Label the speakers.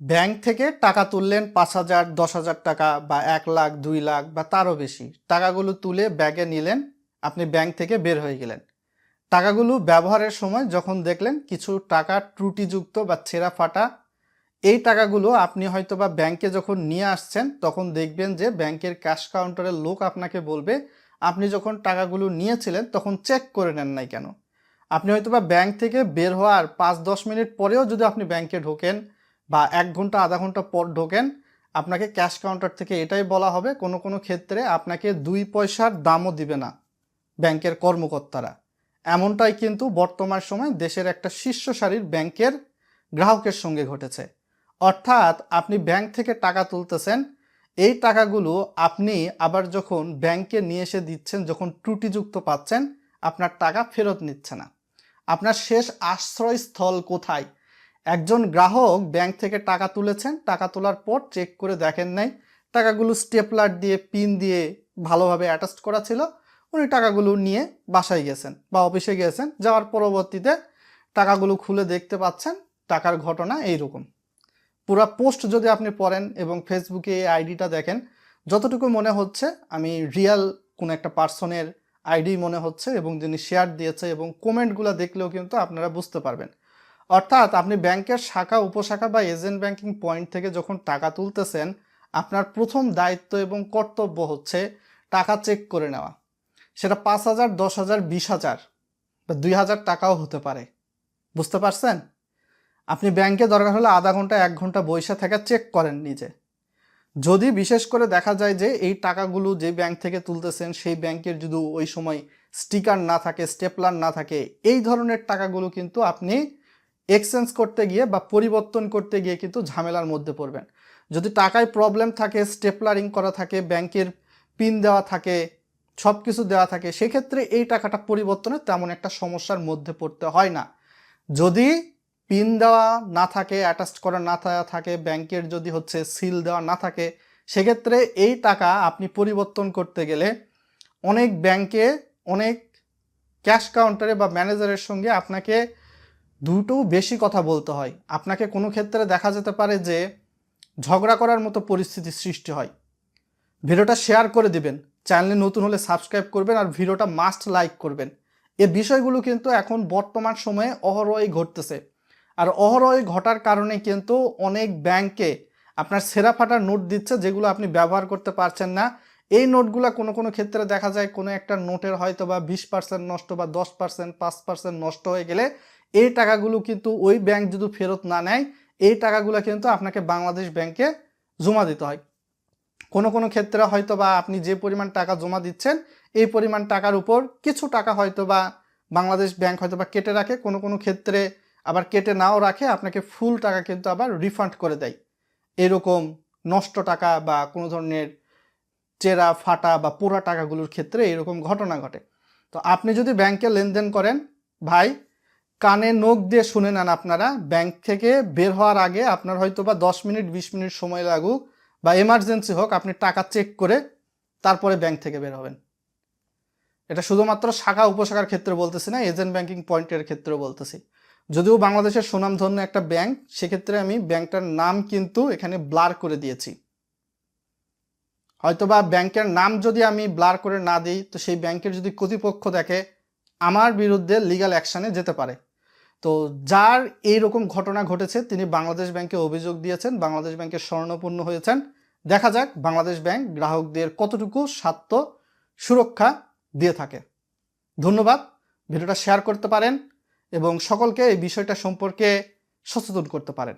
Speaker 1: Bank থেকে টাকা তুললেন পাঁচ হাজার, দশ হাজার টাকা বা এক লাখ, দুই লাখ বা তারও বেশি। টাকাগুলো তুলে ব্যাগে নিলেন, আপনি ব্যাংক থেকে বের হয়ে গেলেন। টাকাগুলো ব্যবহারের সময় যখন দেখলেন কিছু টাকা ত্রুটিযুক্ত বা ছেঁড়া ফাটা, এই টাকাগুলো আপনি হয়তো বা ব্যাংকে যখন নিয়ে আসছেন, তখন দেখবেন যে ব্যাংকের ক্যাশ কাউন্টারের লোক আপনাকে বলবে, আপনি যখন টাকাগুলো নিয়েছিলেন, তখন চেক করে নেন নাই কেন? আপনি হয়তো বা ব্যাংক থেকে বের হওয়ার পাঁচ, দশ মিনিট পরেও যদি আপনি ব্যাংকে ঢোকেন বা এক ঘণ্টা, আধা ঘণ্টা পর ঢোকেন, আপনাকে ক্যাশ কাউন্টার থেকে এটাই বলা হবে, কোনো কোনো ক্ষেত্রে আপনাকে দুই পয়সার দামও দিবে না ব্যাংকের কর্মকর্তারা। এমনটাই কিন্তু বর্তমান সময় দেশের একটা শীর্ষ সারির ব্যাংকের গ্রাহকের সঙ্গে ঘটেছে। অর্থাৎ আপনি ব্যাংক থেকে টাকা তুলতেছেন, এই টাকাগুলো আপনি আবার যখন ব্যাংকে নিয়ে এসে দিচ্ছেন, যখন ত্রুটিযুক্ত পাচ্ছেন, আপনার টাকা ফেরত নিচ্ছে না। আপনার শেষ আশ্রয়স্থল কোথায়? একজন গ্রাহক ব্যাংক থেকে টাকা তুলেছেন, টাকা তোলার পর চেক করে দেখেন নাই। টাকাগুলো স্টেপলার দিয়ে, পিন দিয়ে ভালোভাবে অ্যাটাচ করা ছিল। উনি টাকাগুলো নিয়ে বাসায় গেছেন বা অফিসে গিয়েছেন যাওয়ার পরবর্তীতে টাকাগুলো খুলে দেখতে পাচ্ছেন, টাকার ঘটনা এইরকম। পুরো পোস্ট যদি আপনি পড়েন এবং ফেসবুকে এই আইডিটা দেখেন, যতটুকু মনে হচ্ছে, আমি রিয়াল কোনো একটা পার্সনের আইডি মনে হচ্ছে এবং যিনি শেয়ার দিয়েছে এবং কমেন্টগুলো দেখলেও কিন্তু আপনারা বুঝতে পারবেন। অর্থাৎ আপনি ব্যাংকের শাখা, উপশাখা বা এজেন্ট ব্যাংকিং পয়েন্ট থেকে যখন টাকা তুলতেছেন, আপনার প্রথম দায়িত্ব এবং কর্তব্য হচ্ছে টাকা চেক করে নেওয়া। সেটা পাঁচ হাজার, দশ হাজার, বিশ হাজার বা দুই হাজার টাকাও হতে পারে। বুঝতে পারছেন? আপনি ব্যাংকে দরকার হলে আধা ঘণ্টা, এক ঘণ্টা বৈশা থেকে চেক করেন নিজে। যদি বিশেষ করে দেখা যায় যে এই টাকাগুলো যে ব্যাংক থেকে তুলতেছেন, সেই ব্যাংকের যদি ওই সময় স্টিকার না থাকে, স্টেপলার না থাকে, এই ধরনের টাকাগুলো কিন্তু আপনি এক্সচেঞ্জ করতে গিয়ে বা পরিবর্তন করতে গিয়ে কিন্তু ঝামেলার মধ্যে পড়বেন। যদি টাকায় প্রবলেম থাকে স্টেপলারিং করা থাকে ব্যাংকের পিন দেওয়া থাকে সব কিছু দেওয়া থাকে, সেক্ষেত্রে এই টাকাটা পরিবর্তনে তেমন একটা সমস্যার মধ্যে পড়তে হয় না। যদি পিন দেওয়া না থাকে অ্যাটাচ করা না থাকে ব্যাংকের যদি হচ্ছে সিল দেওয়া না থাকে, সেক্ষেত্রে এই টাকা আপনি পরিবর্তন করতে গেলে অনেক ব্যাংকে অনেক ক্যাশ কাউন্টারে বা ম্যানেজারের সঙ্গে আপনাকে দুটো বেশি কথা বলতে হয়। আপনাকে কোনো ক্ষেত্রে দেখা যেতে পারে যে ঝগড়া করার মতো পরিস্থিতি সৃষ্টি হয়। ভিডিওটা শেয়ার করে দিবেন, চ্যানেলে নতুন হলে সাবস্ক্রাইব করবেন আর ভিডিওটা মাস্ট লাইক করবেন। এ বিষয়গুলো কিন্তু এখন বর্তমান সময়ে অহরহই ঘটতেছে। আর অহরহই ঘটার কারণে কিন্তু অনেক ব্যাংকে আপনার সেরা ফাটার নোট দিচ্ছে যেগুলো আপনি ব্যবহার করতে পারছেন না। এই নোটগুলো কোনো কোনো ক্ষেত্রে দেখা যায় কোনো একটা নোটের হয়তো বা বিশ পার্সেন্ট নষ্ট বা দশ পার্সেন্ট পাঁচ পার্সেন্ট নষ্ট হয়ে গেলে এই টাকাগুলো কিন্তু ওই ব্যাংক যদি ফেরত না নেয়, এই টাকাগুলো কিন্তু আপনাকে বাংলাদেশ ব্যাংকে জমা দিতে হয়। কোনো কোনো ক্ষেত্রে হয়তো বা আপনি যে পরিমাণ টাকা জমা দিচ্ছেন, এই পরিমাণ টাকার উপর কিছু টাকা হয়তো বা বাংলাদেশ ব্যাংক হয়তো বা কেটে রাখে, কোনো কোনো ক্ষেত্রে আবার কেটে নাও রাখে, আপনাকে ফুল টাকা কিন্তু আবার রিফান্ড করে দেয়। এরকম নষ্ট টাকা বা কোনো ধরনের চেরা, ফাটা বা পোড়া টাকাগুলোর ক্ষেত্রে এরকম ঘটনা ঘটে। তো আপনি যদি ব্যাংকে লেনদেন করেন, ভাই কানে নখ দিয়ে শুনে নেন আপনারা। ব্যাংক থেকে বের হওয়ার আগে আপনার হয়তো বা দশ মিনিট, বিশ মিনিট সময় লাগুক বা এমার্জেন্সি হোক, আপনি টাকা চেক করে তারপরে ব্যাংক থেকে বের হবেন। এটা শুধুমাত্র শাখা উপশাখার ক্ষেত্রে বলতেছি না এজেন্ট ব্যাংকিং পয়েন্টের ক্ষেত্রেও বলতেছি। যদিও বাংলাদেশের সুনামধন্য একটা ব্যাংক, সেক্ষেত্রে আমি ব্যাংকটার নাম কিন্তু এখানে ব্লার করে দিয়েছি। হয়তোবা ব্যাংকের নাম যদি আমি ব্লার করে না দিই, তো সেই ব্যাংকের যদি কর্তৃপক্ষ দেখে, আমার বিরুদ্ধে লিগ্যাল অ্যাকশানে যেতে পারে। তো যার এই রকম ঘটনা ঘটেছে, তিনি বাংলাদেশ ব্যাংকে অভিযোগ দিয়েছেন, বাংলাদেশ ব্যাংকে স্বর্ণপূর্ণ হয়েছেন। দেখা যাক বাংলাদেশ ব্যাংক গ্রাহকদের কতটুকু স্বার্থ সুরক্ষা দিয়ে থাকে। ধন্যবাদ, ভিডিওটা শেয়ার করতে পারেন এবং সকলকে এই বিষয়টা সম্পর্কে সচেতন করতে পারেন।